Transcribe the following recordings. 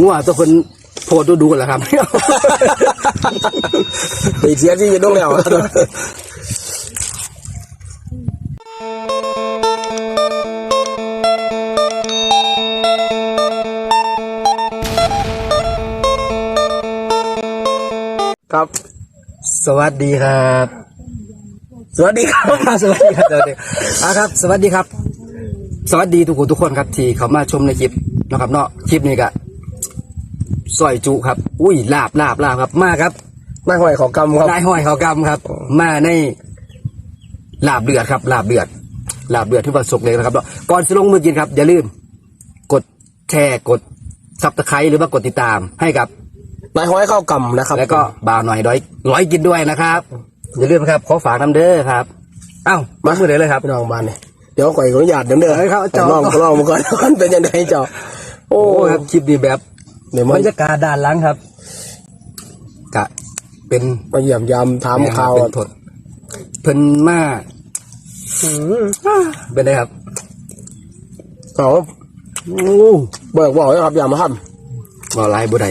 งัวตัวคนโพดดูดูกันแหละครับ ไปเสียที่ยืนตรงแล้วครับ สวัสดีครับ สวัสดีครับ สวัสดีครับสวัสดีอะครับ สวัสดีครับ สวัสดีทุกคนทุกคนครับที่เขามาชมในคลิปนะครับเนาะคลิปนี้ก็ ซอยจุครับ อุ้ยลาบลาบลาบครับ มาครับมาหอยของกำครับนายห้อยเขากำครับ มาในลาบเดือดครับลาบเดือดลาบเดือดที่ประสบเลยนะครับเนาะก่อนจะลงมือกินครับ อย่าลืม กดแชร์กดซับสไครต์หรือว่ากดติดตามให้กับ นายหอยเข้ากำนะครับแล้วก็บ่าวหน่อยร้อยร้อยกินด้วยนะครับ อย่าลืมนะครับขอฝากน้ำเด้อครับ เอ้ามาพูดเลยเลยครับ พี่น้องบ้านเนี่ยเดี๋ยวก่อยขออนุญาตเดี๋ยวเด้อเฮ้ยครับเจ้าลองลองมาก่อน มันเป็นยังไงเจ้าโอ้โอ้ครับคลิปนี้แบบ เดี๋ยวบมัรนรยากาศด้านหลังครับ กะ เป็นมาเยี่ยมยามถามข่าวเป็นถดเพิ่นมาอืมเป็นไงครับ เขาโอ้เบิกบอกเลยครับอย่ามาทบ่หลายบ่ได้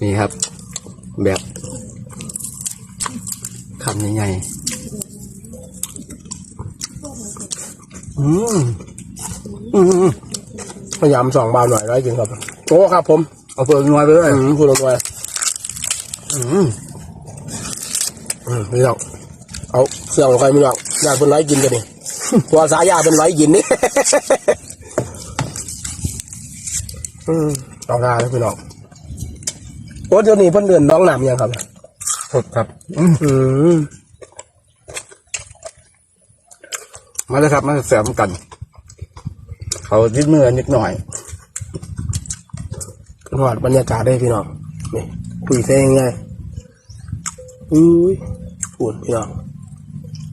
นี่ครับ แบบคำใหญ่ๆอืมอืมำพยายามส่องบาวหน่อยร้อยจริงครับ โอ้ครับผม เอาเปิดน้อยไปเลยอืมพูดลงไปอืมอืมพี่น้องเอาเสี่ยงลงไปพี่น้องอยากเป็นร้อยกินกันนี่เพราะว่าสายยาเป็นร้อยกินนี่อืมต้องการนะพี่น้องโอ้เดี๋ยวนี้เพิ่นเดินน้องหนามยังครับสดครับ อืมอืมมาเลยครับมาแสมกัน เขาดิ้นมือนิดหน่อย หอดบรรยากาศได้พี่น้องนี่คุยเส้นง่ายอุ้ยพูดพี่น้อง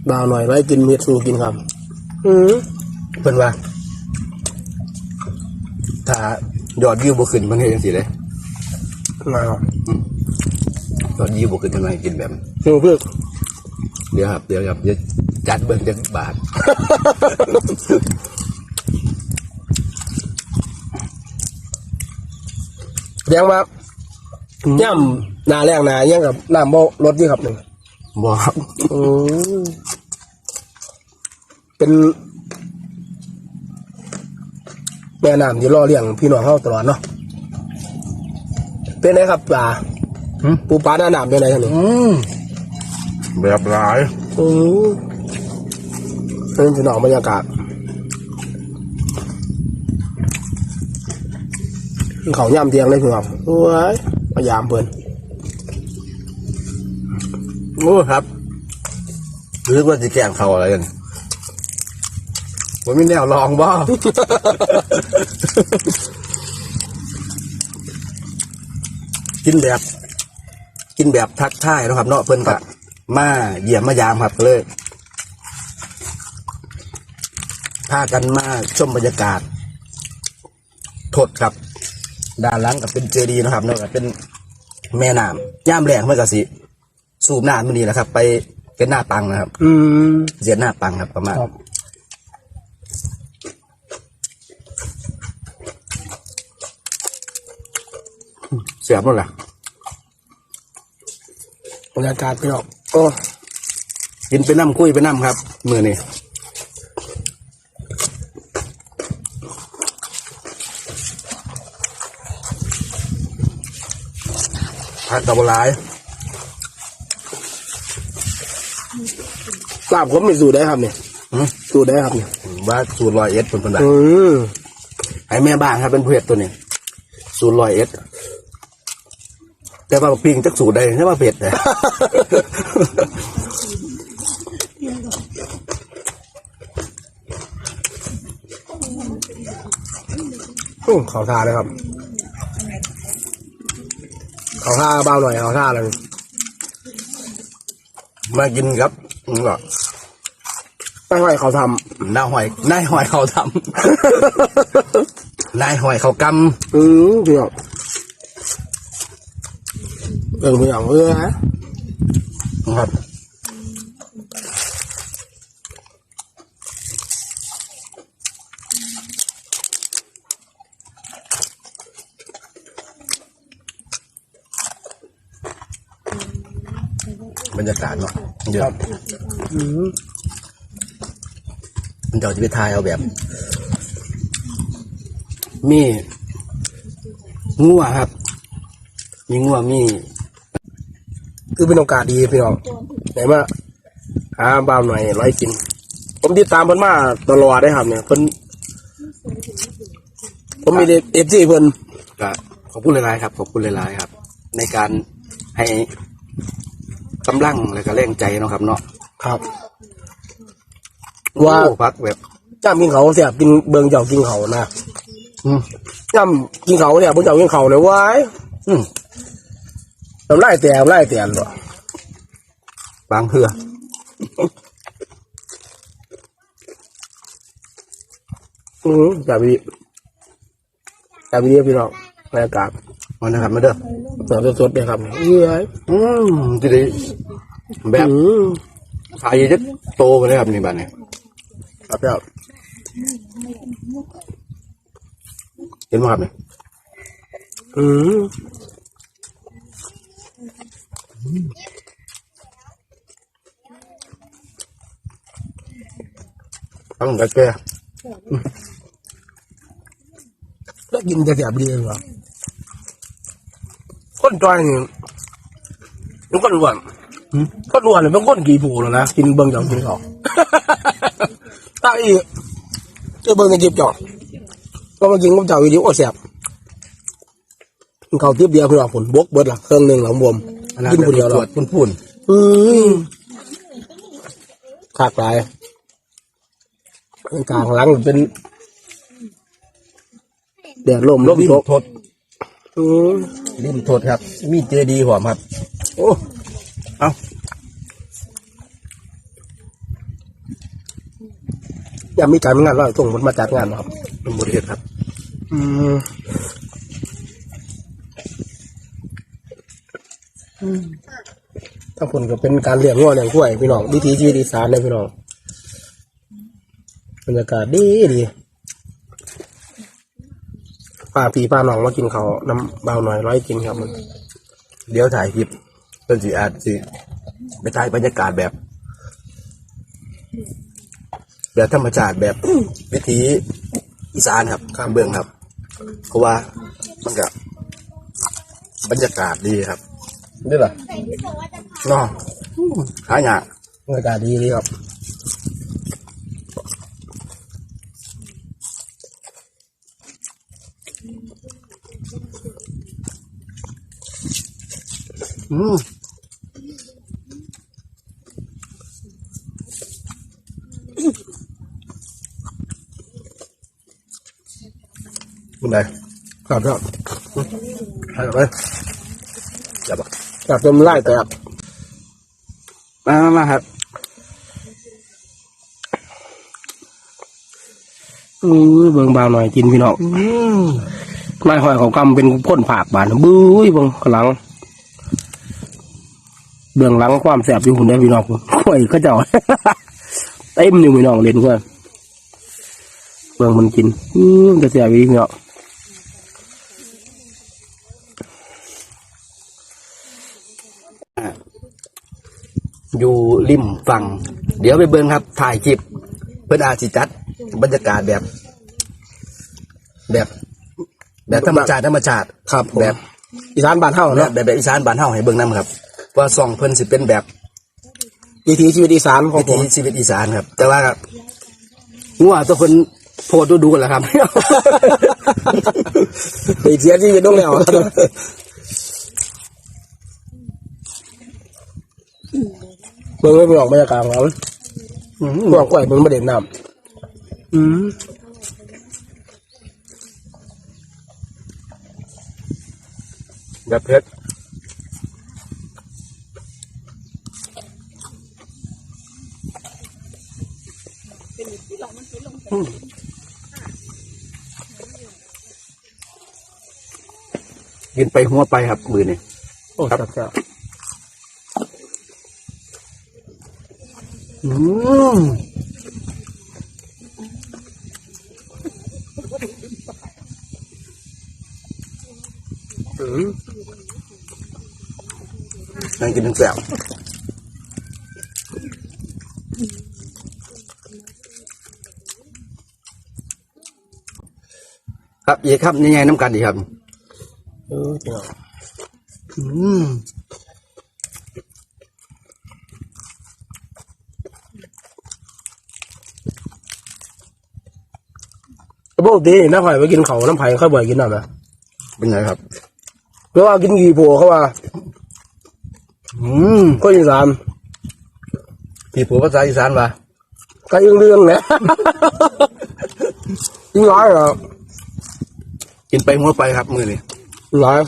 ดาวหน่อยไว้กินเม็ดสู่กินครับ อืมเพิ่นว่าถ้ายอดวิวบ่ขึ้นมันเฮ็ดจังซี่เลยมาครับยอดวิวบ่ขึ้นทำไมกินแบบนั้นหิวเพื่อเดี๋ยวครับ เดี๋ยวครับเดี๋ยวจัดเบิ่งจักบาท แยังมาย่ำหนาแรงหนายังกับน้ำบ่รถที่ครับหนึ่งบ่ครับอืมเป็นแม่น้ำที่ล่อเลี้ยงพี่น้องเข้าตลอดเนาะเป็นไงครับปลาหึ ปูปลาหน้าน้ำเป็นไงท่านนี่อืมแบบหลาย อืมเป็นพี่น้องบรรยากาศ เขาย่ำเตียงเลยพี่น้องโอ้ยพยายามเพิ่นโอ้ครับรู้ว่าสิแกล้งเขาอะไรกันผมมีแนวลองบ่กินแบบ กินแบบทักทายเนาะครับเนาะเพิ่นก็มาเยี่ยมมายามครับก็เลยพากันมาชมบรรยากาศ ทดครับ ด้านหลังก็เป็นเจดีย์เนาะครับเนาะก็เป็นแม่น้ำย่ามแรงเมื่อกสิสูบน้ำมันนี่แหละครับ ไปเป็นหน้าปังนะครับ อืมเสียหน้าปังครับประมาณครับเสียบหมดละบรรยากาศพี่น้องโอ้กินไปน้ำคุยไปน้ำครับ มือนี่ ผักดอกบัวลายลาบผมมีสูตรได้ครับเนี่ยหืมสูตรได้ครับเนี่ยว่าสูตรลอยเอ็ดเป็นคนใดอืมไอ้แม่บ้านครับเป็นเพจตัวนี้สูตรลอยเอ็ดแต่ว่าปิงจักสูตรใดใช่ว่าเผ็ดเลยโอ้เขาท่าเลยครับ เขาท่าเบาหน่อยเขาท่าอะไรมากินครับอืมก็ไม่ค่อยเขาทหน้าหอยนายหอยเขาทำนายหอยเขากำอืมพี่น้องเอิงพี่น้องเออฮะำครับ รรยากาศเนาะเยอะอืมมันจะจะไปทายเอาแบบ มีงัวครับ มีงัวมีคือเป็นโอกาสดีพี่น้องไหนมาหาบ้าวหน่อยร้อยกิน ผมติดตามเพิ่นมาตลอดได้ครับ เนี่ยเพิ่นผมมีเอฟซีเพิ่นก็ขอบคุณหลายๆครับ ขอบคุณหลายๆครับ ในการให้ กำลังและก็แรงใจเนาะครับ เนาะครับ ว่า โอ้พักแบบจ้ำกินเขาเสียกินเบิงเจ้ากินเขานะอืมจ้ำกินเขาเนี่ยเบิงเจ้ากินเขาเลยว้ายอืมทำไรแต่ทำไรแต่หรอบางเพื่ออืมจับวิจับวิพี่น้องบรรยากาศมานะครับมาเด้อ แบบสดๆเลยครับเอ้ยอืมจะได้แบบอืมไทยจะโตกันเลยครับนี่บ้านนี้ครับครับเห็นไหมครับเนี่ยอืมต้องกระแก่แล้วกินจะเสียบดีเลยเหรอ คนจอยนี่เป็นคนอ้วนคนอ้วนเนี่ยเป็นคนกี่ผูแล้วนะกินเบิงเจ้ากินเขาตาอีเจอเบิงในจิบจ่อก็มากินกับเจ้าอีเดียวโอ้แสบกินเขาวทิพเดียวคือว่าผลบกเบิดละเครื่องหนึ่งหลังบวมอันนั้นกินผู้เดียวตแล้รววจปุ่นอืมขากหลายกลางหลังมันเป็นแดดลมๆลมริมตกทด อืมริมทดครับ มีเจดีย์หอมครับ โอ้เอาอยากมีการงานร้อยส่งมันมาจัดงานบ่ครับเป็นบริเหตุครับ อืมถ้าผลก็เป็นการเลี้ยงงัวเลี้ยงกล้วยพี่น้องวิถีชีวิตอีสานเลยพี่น้องบรรยากาศดีดี ป้าพี่ป้าน้องมากินเขาวน้ำเบาหน่อยร้อยกินครับมันเดี๋ยวถ่ายคลิปเป็นสีอาจสิไปถ่ายบรรยากาศแบบ แบบธรรมชาติแบบ วิถีอีสานครับข้ามเบื้องครับ เพราะว่ามันกับบรรยากาศดีครับได้ปะเนาะหายากบรรยากาศดีดีครับ อืมคุณใดครับครับให้ไปจับอะครับจมไล่แต่ครับมามาครับอือเบิ่งเบาหน่อยกินพี่น้องอืมนายหอยเขากำเป็นพ่นผากบานบื้อเบิ่งข้างหลัง เบื้องหลังความแสบอยู่คุณได้อพี่น้องข่อยเขาเจ้าเต็มอยู่พี่น้องเล่นเพื่อนเบื้องมันกินอือจะแสบอีกพี่น้องอยู่ริมฝั่ง เดี๋ยวไปเบิ่งครับ ถ่ายคลิปเพื่อนอาจิจัด บรรยากาศแบบ แบบ แบบธรรมชาติธรรมชาติครับผมแบบอีสานบ้านเฮาแบบเนาะแบบแบบอีสานบ้านเฮาให้เบิ่งนํครับ ว่าซองเพิ่นสิเป็นแบบวิถีชีวิตอีสานของวิผถีมชีวิตอีสานครับ แต่ว่างัวตัวเพิ่นโพดดูดูกันแหละครับ ไปเสียชีวิตต้องแล้วครับเบิ่งไม่ออกบรรยากาศของเราอืมพวกกล้วยเบิ่งมาเด่นน้ำอืมแบบเพชร กินไปหัวไปครับ มือนี่โอ้ครับครับอืมอืมนั่งกินทั้งแสบ ครับอีกครับยังไงน้ำกันดีครับเออพี่น้องอืมปกติน้าไผ่ไปกินเขาวน้ำไผ่ค่อยบ่อยกินน้ำนะเป็นไงครับเพราะว่ากินกี่โผเขาว่าอืมก็อีสานพี่ผัวภาษาอีสานวะก็ยังเรื่องแหละ ยิ่งร้ายเหรอ กินไปหัวไปครับมือนี่ร้าย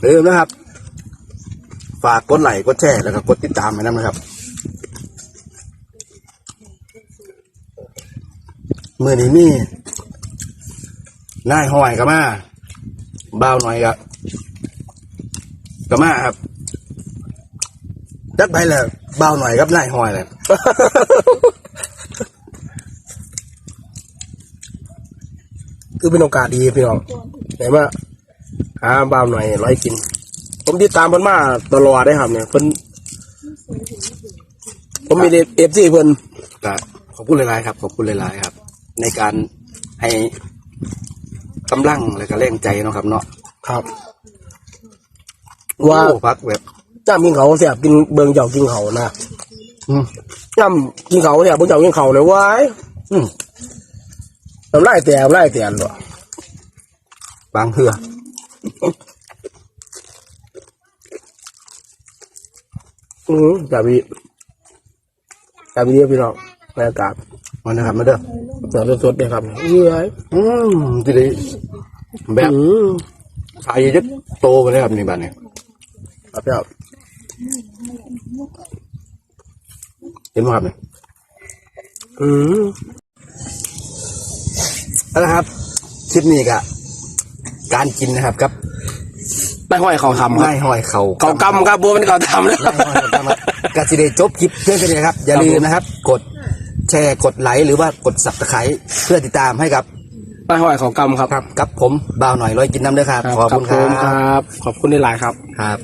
เริ่มนะครับ ฝากกดไลค์กดแชร์แล้วก็กดติดตามให้น้ำนะครับ มือนี้มีนายหอยกับมาบ้าวหน่อยกับกับมาครับจักไปแหละบ้าวหน่อยกับนายหอยแหละ คือเป็นโอกาสดีพี่น้องไหนว่าหาบ้าวหน่อยร้อยกิน ผมติดตามเพิ่นมาตลอดได้ครับเนี่ยเพิ่นผมมีเอฟซีเพิ่นก็ขอบคุณหลายๆครับ ขอบคุณหลายๆครับ ในการให้กำลังและก็แรงใจเนาะครับ เนาะครับ ว่าโอ้พักแบบจ้ำกินเขาเสียบกินเบิงเจ้ากินเขานะอืมจ้ำกินเขาเสียบเบิงเจ้ากินเขาเลยว้ายอืม ทำไรแต่ทำไรแต่นวะบางเถื่ออืมจับบีจับบีเดียวพี่น้องบรรยากาศมานะครับมาเด้อเสือสดๆเลยครับเอ้ยอืมทีนี้แบบอืมไทยจะโตไปเลยครับนี่บ้านเนี่ยครับพี่ครับเห็นไหมครับเนี่ยอืม เอาละครับคลิปนี้กะการกินนะครับครับไม่ห้อยเขาทำครับไล่หอยเขาเขากำครับบัวมันเขาทำนะไล่หอยเขากำครับกะสิได้จบคลิปเพื่อนกันเลยครับ อย่าลืมนะครับ กดแชร์กดไลค์หรือว่ากดสับตะไคร้เพื่อติดตามให้กับไม่ห้อยเขากำครับครับ กับผมบ่าวหน่อยร้อยกินน้ำเด้วยครับขอบคุณคผมรับครับ ขอบคุณที่หลายครับครับ